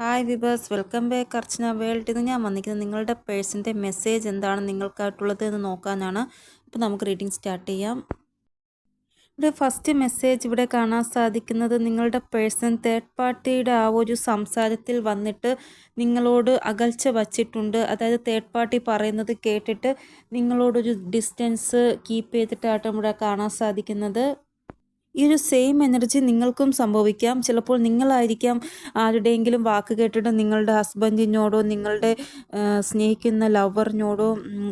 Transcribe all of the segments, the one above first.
Hi vibers welcome back Archana world ഇന്ന് ഞാൻ വന്നിരിക്കുന്നത് നിങ്ങളുടെ പേഴ്സന്റെ മെസ്സേജ് എന്താണ് നിങ്ങൾക്കായിട്ടുള്ളത് എന്ന് നോക്കാനാണ്. അപ്പോൾ നമുക്ക് റീഡിംഗ് സ്റ്റാർട്ട് ചെയ്യാം. ഇവിടെ ഫസ്റ്റ് മെസ്സേജ് ഇവിടെ കാണാൻ സാധിക്കുന്നത് നിങ്ങളുടെ പേഴ്സൺ തേർഡ് പാർട്ടിയുടെ ആ ഒരു സംസാരത്തിൽ വന്നിട്ട് നിങ്ങളോട് അകൽച്ച വച്ചിട്ടുണ്ട്. അതായത് തേർഡ് പാർട്ടി പറയുന്നത് കേട്ടിട്ട് നിങ്ങളോടൊരു ഡിസ്റ്റൻസ് കീപ്പ് ചെയ്തിട്ടാണ് ഇവിടെ കാണാൻ സാധിക്കുന്നത്. ഈ ഒരു സെയിം എനർജി നിങ്ങൾക്കും സംഭവിക്കാം. ചിലപ്പോൾ നിങ്ങളായിരിക്കാം ആരുടെയെങ്കിലും വാക്ക് കേട്ടിട്ട് നിങ്ങളുടെ ഹസ്ബൻഡിനോടോ നിങ്ങളുടെ സ്നേഹിക്കുന്ന ലവറിനോടോ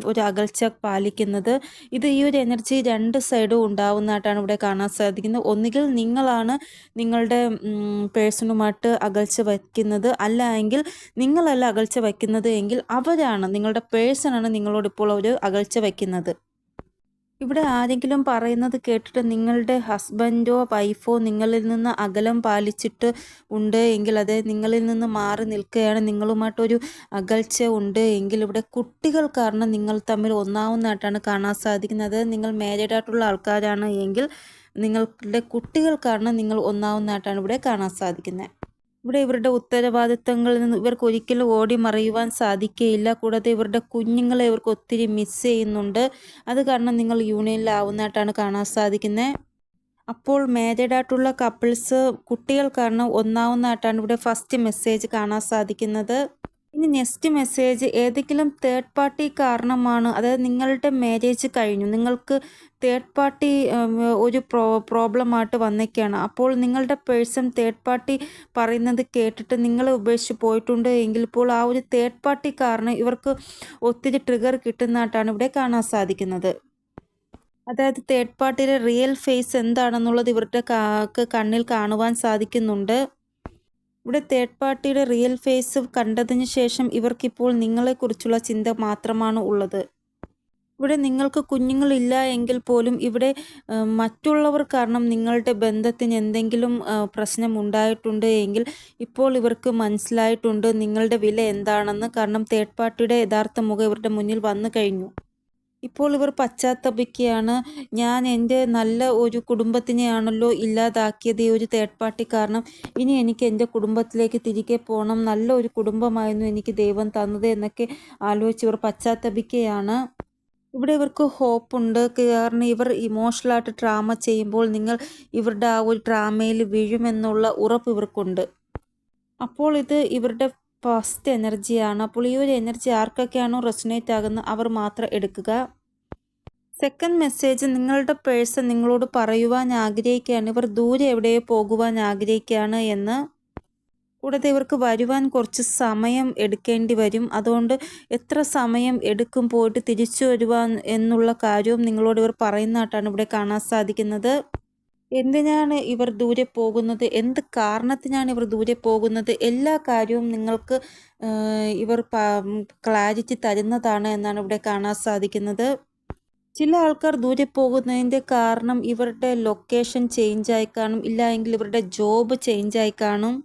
ഒരു അകൽച്ച പാലിക്കുന്നത്. ഇത് ഈ ഒരു എനർജി രണ്ട് സൈഡും ഉണ്ടാവുന്നതായിട്ടാണ് ഇവിടെ കാണാൻ സാധിക്കുന്നത്. ഒന്നുകിൽ നിങ്ങളാണ് നിങ്ങളുടെ പേഴ്സണുമായിട്ട് അകൽച്ച വയ്ക്കുന്നത്. അല്ല എങ്കിൽ നിങ്ങളല്ല അകൽച്ച വയ്ക്കുന്നത് എങ്കിൽ അവരാണ് നിങ്ങളുടെ പേഴ്സണാണ് നിങ്ങളോട് ഇപ്പോൾ ഒരു അകൽച്ച വയ്ക്കുന്നത്. ഇവിടെ ആരെങ്കിലും പറയുന്നത് കേട്ടിട്ട് നിങ്ങളുടെ ഹസ്ബൻഡോ വൈഫോ നിങ്ങളിൽ നിന്ന് അകലം പാലിച്ചിട്ട് ഉണ്ട് എങ്കിൽ അത് നിങ്ങളിൽ നിന്ന് മാറി നിൽക്കുകയാണ് നിങ്ങളുമായിട്ടൊരു അകൽച്ച ഉണ്ട് എങ്കിൽ ഇവിടെ കുട്ടികൾ കാരണം നിങ്ങൾ തമ്മിൽ ഒന്നാവുന്നതായിട്ടാണ് കാണാൻ സാധിക്കുന്നത്. നിങ്ങൾ മാരീഡ് ആയിട്ടുള്ള ആൾക്കാരാണ് എങ്കിൽ നിങ്ങളുടെ കുട്ടികൾ കാരണം നിങ്ങൾ ഒന്നാവുന്നതായിട്ടാണ് ഇവിടെ കാണാൻ സാധിക്കുന്നത്. ഇവിടെ ഇവരുടെ ഉത്തരവാദിത്തങ്ങളിൽ നിന്ന് ഇവർക്ക് ഒരിക്കലും ഓടി മറയുവാൻ സാധിക്കുകയില്ല. കൂടാതെ ഇവരുടെ കുഞ്ഞുങ്ങളെ ഇവർക്ക് ഒത്തിരി മിസ് ചെയ്യുന്നുണ്ട്. അത് കാരണം നിങ്ങൾ യൂണിയനിലാവുന്നതായിട്ടാണ് കാണാൻ സാധിക്കുന്നത് അപ്പോൾ മാരീഡ് ആയിട്ടുള്ള കപ്പിൾസ് കുട്ടികൾ കാരണം ഒന്നാവുന്നതായിട്ടാണ് ഇവിടെ ഫസ്റ്റ് മെസ്സേജ് കാണാൻ സാധിക്കുന്നത്. ഇനി നെക്സ്റ്റ് മെസ്സേജ് ഏതെങ്കിലും തേർഡ് പാർട്ടി കാരണമാണ് അതായത് നിങ്ങളുടെ മാരേജ് കഴിഞ്ഞു. നിങ്ങൾക്ക് തേർഡ് പാർട്ടി ഒരു പ്രോ പ്രോബ്ലമായിട്ട് വന്നേക്കാണ്. അപ്പോൾ നിങ്ങളുടെ പേഴ്സൺ തേർഡ് പാർട്ടി പറയുന്നത് കേട്ടിട്ട് നിങ്ങൾ ഉപേക്ഷിച്ച് പോയിട്ടുണ്ട് എങ്കിൽ ഇപ്പോൾ ആ ഒരു തേർഡ് പാർട്ടി കാരണം ഇവർക്ക് ഒത്തിരി ട്രിഗർ കിട്ടുന്നതായിട്ടാണ് ഇവിടെ കാണാൻ സാധിക്കുന്നത്. അതായത് തേർഡ് പാർട്ടിയുടെ റിയൽ ഫേസ് എന്താണെന്നുള്ളത് ഇവരുടെ കണ്ണിൽ കാണുവാൻ സാധിക്കുന്നുണ്ട്. ഇവിടെ തേർഡ് പാർട്ടിയുടെ റിയൽ ഫേസ് കണ്ടതിന് ശേഷം ഇവർക്കിപ്പോൾ നിങ്ങളെക്കുറിച്ചുള്ള ചിന്ത മാത്രമാണ് ഉള്ളത്. ഇവിടെ നിങ്ങൾക്ക് കുഞ്ഞുങ്ങളില്ല എങ്കിൽ പോലും ഇവിടെ മറ്റുള്ളവർ കാരണം നിങ്ങളുടെ ബന്ധത്തിന് എന്തെങ്കിലും പ്രശ്നം ഉണ്ടായിട്ടുണ്ട് എങ്കിൽ ഇപ്പോൾ ഇവർക്ക് മനസ്സിലായിട്ടുണ്ട് നിങ്ങളുടെ വില എന്താണെന്ന്. കാരണം തേർഡ് പാർട്ടിയുടെ യഥാർത്ഥ മുഖം ഇവരുടെ മുന്നിൽ വന്നു കഴിഞ്ഞു. ഇപ്പോൾ ഇവർ പശ്ചാത്തപിക്കുകയാണ്. ഞാൻ എന്റെ നല്ല ഒരു കുടുംബത്തിനെയാണല്ലോ ഇല്ലാതാക്കിയത് ഈ ഒരു തേർഡ് പാർട്ടി കാരണം. ഇനി എനിക്ക് എന്റെ കുടുംബത്തിലേക്ക് തിരികെ പോകണം നല്ല ഒരു കുടുംബമായിരുന്നു എനിക്ക് ദൈവം തന്നത് എന്നൊക്കെ ആലോചിച്ച് ഇവർ പശ്ചാത്തപിക്കുകയാണ്. ഇവിടെ ഇവർക്ക് ഹോപ്പുണ്ട് കാരണം ഇവർ ഇമോഷണലായിട്ട് ഡ്രാമ ചെയ്യുമ്പോൾ നിങ്ങൾ ഇവരുടെ ആ ഒരു ഡ്രാമയിൽ വീഴുമെന്നുള്ള ഉറപ്പ് ഇവർക്കുണ്ട്. അപ്പോൾ ഇത് ഇവരുടെ ഫസ്റ്റ് എനർജിയാണ് ഒരു എനർജി ആർക്കൊക്കെയാണോ റെസനേറ്റ് ആകുന്നത് അവർ മാത്രം എടുക്കുക? സെക്കൻഡ് മെസ്സേജ് നിങ്ങളുടെ പേഴ്സൺ നിങ്ങളോട് പറയുവാൻ ആഗ്രഹിക്കുകയാണ്. ഇവർ ദൂരെ എവിടെയോ പോകുവാൻ ആഗ്രഹിക്കുകയാണ് എന്ന്. കൂടാതെ ഇവർക്ക് വരുവാൻ കുറച്ച് സമയം എടുക്കേണ്ടി വരും. അതുകൊണ്ട് എത്ര സമയം എടുക്കും പോയിട്ട് തിരിച്ചു വരുവാൻ എന്നുള്ള കാര്യവും നിങ്ങളോട് ഇവർ പറയുന്നതായിട്ടാണ് ഇവിടെ കാണാൻ സാധിക്കുന്നത്. എന്തിനാണ് ഇവർ ദൂരെ പോകുന്നത്? എന്ത് കാരണത്തിനാണ് ഇവർ ദൂരെ പോകുന്നത്? എല്ലാ കാര്യവും നിങ്ങൾക്ക് ഇവർ ക്ലാരിറ്റി തരുന്നതാണ് എന്നാണ് ഇവിടെ കാണാൻ സാധിക്കുന്നത്. ചില ആൾക്കാർ ദൂരെ പോകുന്നതിന്റെ കാരണം ഇവരുടെ ലൊക്കേഷൻ ചേഞ്ച് ആയി കാണും. ഇല്ല എങ്കിൽ ഇവരുടെ ജോബ് ചേഞ്ച് ആയി കാണും.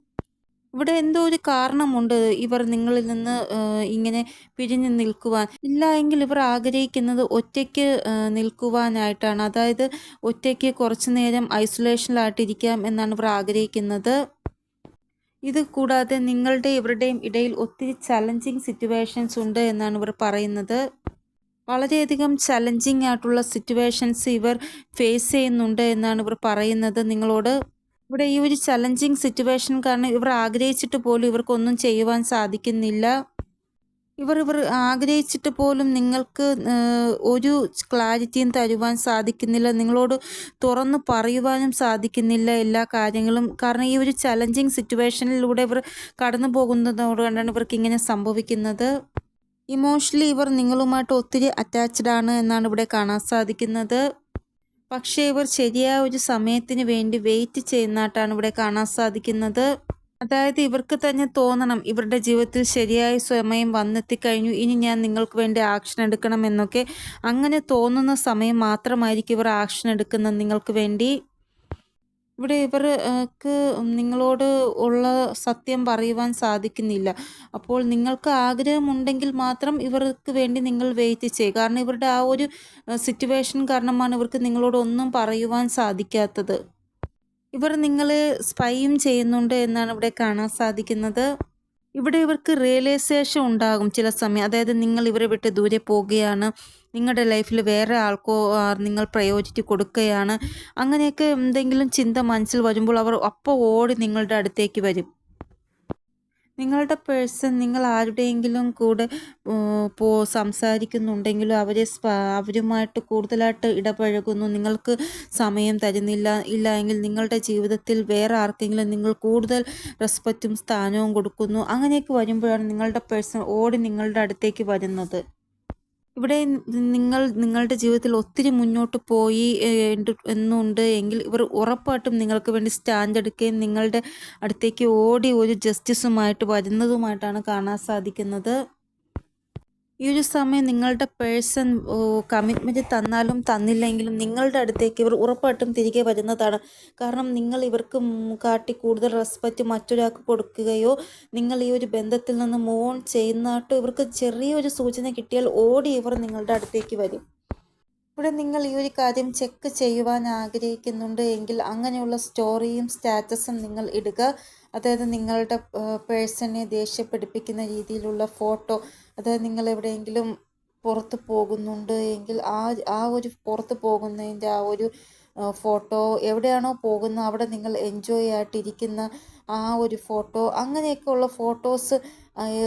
ഇവിടെ എന്തോ ഒരു കാരണമുണ്ട്. ഇവർ നിങ്ങളിൽ നിന്ന് ഇങ്ങനെ പിരിഞ്ഞു നിൽക്കുവാൻ. ഇല്ല എങ്കിൽ ഇവർ ആഗ്രഹിക്കുന്നത് ഒറ്റയ്ക്ക് നിൽക്കുവാനായിട്ടാണ്. അതായത് ഒറ്റയ്ക്ക് കുറച്ചു നേരം ഐസൊലേഷനിലായിട്ടിരിക്കാം എന്നാണ് ഇവർ ആഗ്രഹിക്കുന്നത്. ഇത് കൂടാതെ നിങ്ങളുടെ ഇവരുടെയും ഇടയിൽ ഒത്തിരി ചലഞ്ചിങ് സിറ്റുവേഷൻസ് ഉണ്ട് എന്നാണ് ഇവർ പറയുന്നത്. വളരെയധികം ചലഞ്ചിങ് ആയിട്ടുള്ള സിറ്റുവേഷൻസ് ഇവർ ഫേസ് ചെയ്യുന്നുണ്ട് എന്നാണ് ഇവർ പറയുന്നത് നിങ്ങളോട്. ഇവിടെ ഈ ഒരു ചലഞ്ചിങ് സിറ്റുവേഷൻ കാരണം ഇവർ ആഗ്രഹിച്ചിട്ട് പോലും ഇവർക്കൊന്നും ചെയ്യുവാൻ സാധിക്കുന്നില്ല. ഇവർ ഇവർ ആഗ്രഹിച്ചിട്ട് പോലും നിങ്ങൾക്ക് ഒരു ക്ലാരിറ്റിയും തരുവാൻ സാധിക്കുന്നില്ല. നിങ്ങളോട് തുറന്നു പറയുവാനും സാധിക്കുന്നില്ല എല്ലാ കാര്യങ്ങളും. കാരണം ഈ ഒരു ചലഞ്ചിങ് സിറ്റുവേഷനിലൂടെ ഇവർ കടന്നു പോകുന്നതോട് കണ്ടാണ് ഇവർക്ക് ഇങ്ങനെ സംഭവിക്കുന്നത്. ഇമോഷണലി ഇവർ നിങ്ങളുമായിട്ട് ഒത്തിരി അറ്റാച്ച്ഡ് ആണ് എന്നാണ് ഇവിടെ കാണാൻ സാധിക്കുന്നത്. പക്ഷേ ഇവർ ശരിയായ ഒരു സമയത്തിന് വേണ്ടി വെയിറ്റ് ചെയ്യുന്നതായിട്ടാണ് ഇവിടെ കാണാൻ സാധിക്കുന്നത്. അതായത് ഇവർക്ക് തന്നെ തോന്നണം ഇവരുടെ ജീവിതത്തിൽ ശരിയായ സമയം വന്നെത്തിക്കഴിഞ്ഞു ഇനി ഞാൻ നിങ്ങൾക്ക് വേണ്ടി ആക്ഷൻ എടുക്കണം എന്നൊക്കെ. അങ്ങനെ തോന്നുന്ന സമയം മാത്രമായിരിക്കും ഇവർ ആക്ഷൻ എടുക്കുന്നത് നിങ്ങൾക്ക് വേണ്ടി. ഇവിടെ ഇവർക്ക് നിങ്ങളോട് ഉള്ള സത്യം പറയുവാൻ സാധിക്കുന്നില്ല. അപ്പോൾ നിങ്ങൾക്ക് ആഗ്രഹമുണ്ടെങ്കിൽ മാത്രം ഇവർക്ക് വേണ്ടി നിങ്ങൾ വെയിറ്റ് ചെയ്യുക. കാരണം ഇവരുടെ ആ ഒരു സിറ്റുവേഷൻ കാരണമാണ് ഇവർക്ക് നിങ്ങളോട് ഒന്നും പറയുവാൻ സാധിക്കാത്തത്. ഇവർ നിങ്ങളെ സ്പൈയും ചെയ്യുന്നുണ്ട് എന്നാണ് ഇവിടെ കാണാൻ സാധിക്കുന്നത്. ഇവിടെ ഇവർക്ക് റിയലൈസേഷൻ ഉണ്ടാകും ചില സമയം. അതായത് നിങ്ങൾ ഇവരെ വിട്ട് ദൂരെ പോവുകയാണ്. നിങ്ങളുടെ ലൈഫിൽ വേറെ ആൾക്കോ നിങ്ങൾ പ്രയോജിച്ച് കൊടുക്കുകയാണ് അങ്ങനെയൊക്കെ എന്തെങ്കിലും ചിന്ത മനസ്സിൽ വരുമ്പോൾ അവർ അപ്പോൾ ഓടി നിങ്ങളുടെ അടുത്തേക്ക് വരും. നിങ്ങളുടെ പേഴ്സൺ നിങ്ങൾ ആരുടെയെങ്കിലും കൂടെ പോ സംസാരിക്കുന്നുണ്ടെങ്കിലും അവരെ അവരുമായിട്ട് കൂടുതലായിട്ട് ഇടപഴകുന്നു. നിങ്ങൾക്ക് സമയം തരുന്നില്ല ഇല്ല എങ്കിൽ നിങ്ങളുടെ ജീവിതത്തിൽ വേറെ ആർക്കെങ്കിലും നിങ്ങൾ കൂടുതൽ റെസ്പെക്റ്റും സ്ഥാനവും കൊടുക്കുന്നു. അങ്ങനെയൊക്കെ വരുമ്പോഴാണ് നിങ്ങളുടെ പേഴ്സൺ ഓടി നിങ്ങളുടെ അടുത്തേക്ക് വരുന്നത്. ഇവിടെ നിങ്ങൾ നിങ്ങളുടെ ജീവിതത്തിൽ ഒത്തിരി മുന്നോട്ട് പോയി എന്നുണ്ട് എങ്കിൽ ഇവർ ഉറപ്പായിട്ടും നിങ്ങൾക്ക് വേണ്ടി സ്റ്റാൻഡ് എടുക്കുകയും നിങ്ങളുടെ അടുത്തേക്ക് ഓടി ഒരു ജസ്റ്റിസുമായിട്ട് വരുന്നതുമായിട്ടാണ് കാണാൻ സാധിക്കുന്നത്. ഈ ഒരു സമയം നിങ്ങളുടെ പേഴ്സൺ കമ്മിറ്റ്മെന്റ് തന്നാലും തന്നില്ലെങ്കിലും നിങ്ങളുടെ അടുത്തേക്ക് ഇവർ ഉറപ്പായിട്ടും തിരികെ വരുന്നതാണ്. കാരണം നിങ്ങൾ ഇവർക്ക് കാട്ടി കൂടുതൽ റെസ്പെക്റ്റ് മറ്റൊരാൾക്ക് കൊടുക്കുകയോ നിങ്ങൾ ഈ ഒരു ബന്ധത്തിൽ നിന്ന് മൂവ് ഓൺ ചെയ്യുന്നതായിട്ട് ഇവർക്ക് ചെറിയൊരു സൂചന കിട്ടിയാൽ ഓടി ഇവർ നിങ്ങളുടെ അടുത്തേക്ക് വരും. ഇവിടെ നിങ്ങൾ ഈ ഒരു കാര്യം ചെക്ക് ചെയ്യുവാൻ ആഗ്രഹിക്കുന്നുണ്ട് എങ്കിൽ അങ്ങനെയുള്ള സ്റ്റോറിയും സ്റ്റാറ്റസും നിങ്ങൾ ഇടുക. അതായത് നിങ്ങളുടെ പേഴ്സണെ ദേഷ്യപ്പെടുപ്പിക്കുന്ന രീതിയിലുള്ള ഫോട്ടോ അതായത് നിങ്ങൾ എവിടെയെങ്കിലും പുറത്ത് പോകുന്നുണ്ട് എങ്കിൽ ആ ആ ഒരു പുറത്ത് പോകുന്നതിന്റെ ആ ഒരു ഫോട്ടോ എവിടെയാണോ പോകുന്ന അവിടെ നിങ്ങൾ എൻജോയ് ആയിട്ടിരിക്കുന്ന ആ ഒരു ഫോട്ടോ അങ്ങനെയൊക്കെയുള്ള ഫോട്ടോസ്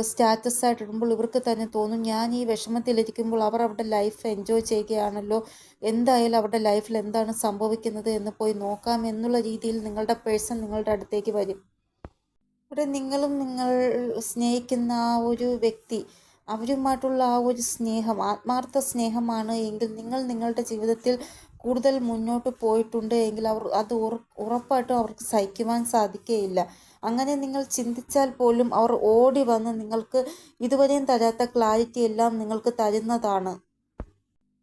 സ്റ്റാറ്റസ് ആയിട്ട് ഇടുമ്പോൾ ഇവർക്ക് തന്നെ തോന്നും ഞാൻ ഈ വിഷമത്തിലിരിക്കുമ്പോൾ അവർ അവരുടെ ലൈഫ് എൻജോയ് ചെയ്യുകയാണല്ലോ എന്തായാലും അവരുടെ ലൈഫിൽ എന്താണ് സംഭവിക്കുന്നത് എന്ന് പോയി നോക്കാം എന്നുള്ള രീതിയിൽ നിങ്ങളുടെ പേഴ്സൺ നിങ്ങളുടെ അടുത്തേക്ക് വരും. ഇവിടെ നിങ്ങളും നിങ്ങൾ സ്നേഹിക്കുന്ന ആ ഒരു വ്യക്തി അവരുമായിട്ടുള്ള ആ ഒരു സ്നേഹം ആത്മാർത്ഥ സ്നേഹമാണ് എങ്കിൽ നിങ്ങൾ നിങ്ങളുടെ ജീവിതത്തിൽ കൂടുതൽ മുന്നോട്ട് പോയിട്ടുണ്ട് എങ്കിൽ അവർ അത് ഉറ ഉറപ്പായിട്ടും അവർക്ക് സഹിക്കുവാൻ സാധിക്കുകയില്ല അങ്ങനെ നിങ്ങൾ ചിന്തിച്ചാൽ പോലും അവർ ഓടി വന്ന് നിങ്ങൾക്ക് ഇതുവരെയും തരാത്ത ക്ലാരിറ്റി എല്ലാം നിങ്ങൾക്ക് തരുന്നതാണ്.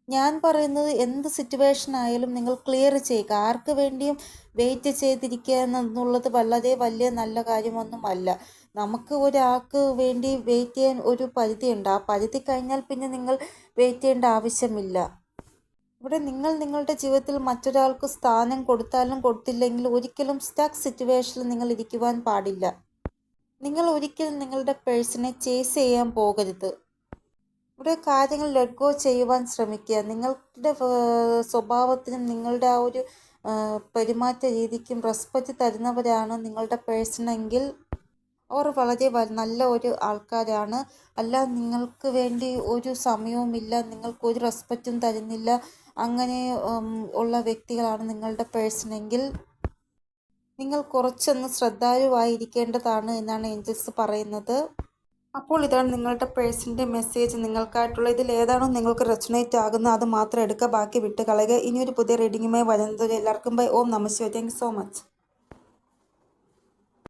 ഞാൻ പറയുന്നത് എന്ത് സിറ്റുവേഷൻ ആയാലും നിങ്ങൾ ക്ലിയർ ചെയ്യുക. ആർക്ക് വേണ്ടിയും വെയിറ്റ് ചെയ്തിരിക്കുക എന്നുള്ളത് വളരെ വലിയ നല്ല കാര്യമൊന്നും അല്ല. നമുക്ക് ഒരാൾക്ക് വേണ്ടി വെയിറ്റ് ചെയ്യാൻ ഒരു പരിധിയുണ്ട്. ആ പരിധി കഴിഞ്ഞാൽ പിന്നെ നിങ്ങൾ വെയിറ്റ് ചെയ്യേണ്ട ആവശ്യമില്ല. ഇവിടെ നിങ്ങൾ നിങ്ങളുടെ ജീവിതത്തിൽ മറ്റൊരാൾക്ക് സ്ഥാനം കൊടുത്താലും കൊടുത്തില്ലെങ്കിലും ഒരിക്കലും സ്റ്റക്ക് സിറ്റുവേഷനിൽ നിങ്ങൾ ഇരിക്കുവാൻ പാടില്ല. നിങ്ങൾ ഒരിക്കലും നിങ്ങളുടെ പേഴ്സണെ ചേസ് ചെയ്യാൻ പോകരുത്. ഇവിടെ കാര്യങ്ങൾ ലെറ്റ് ഗോ ചെയ്യുവാൻ ശ്രമിക്കുക. നിങ്ങളുടെ സ്വഭാവത്തിനും നിങ്ങളുടെ ആ ഒരു പെരുമാറ്റ രീതിക്കും റെസ്പെക്റ്റ് തരുന്നവരാണ് നിങ്ങളുടെ പേഴ്സണെങ്കിൽ അവർ വളരെ നല്ല ഒരു ആൾക്കാരാണ്. അല്ല നിങ്ങൾക്ക് വേണ്ടി ഒരു സമയവുമില്ല നിങ്ങൾക്ക് ഒരു റെസ്പെക്റ്റും തരുന്നില്ല. അങ്ങനെ ഉള്ള വ്യക്തികളാണ് നിങ്ങളുടെ പേഴ്സണെങ്കിൽ നിങ്ങൾ കുറച്ചൊന്ന് ശ്രദ്ധാലുവായിരിക്കേണ്ടതാണ് എന്നാണ് ഏഞ്ചൽസ് പറയുന്നത്. അപ്പോൾ ഇതാണ് നിങ്ങളുടെ പേഴ്സന്റെ മെസ്സേജ് നിങ്ങൾക്കായിട്ടുള്ള ഇതിൽ ഏതാണോ നിങ്ങൾക്ക് റെസണേറ്റ് ആകുന്നത് അത് മാത്രം എടുക്കുക ബാക്കി വിട്ട് കളയുക ഇനിയൊരു പുതിയ റീഡിങ്ങുമായി വരുന്നത് എല്ലാവർക്കും ബൈ ഓം നമസ്തേ താങ്ക് സോ മച്ച്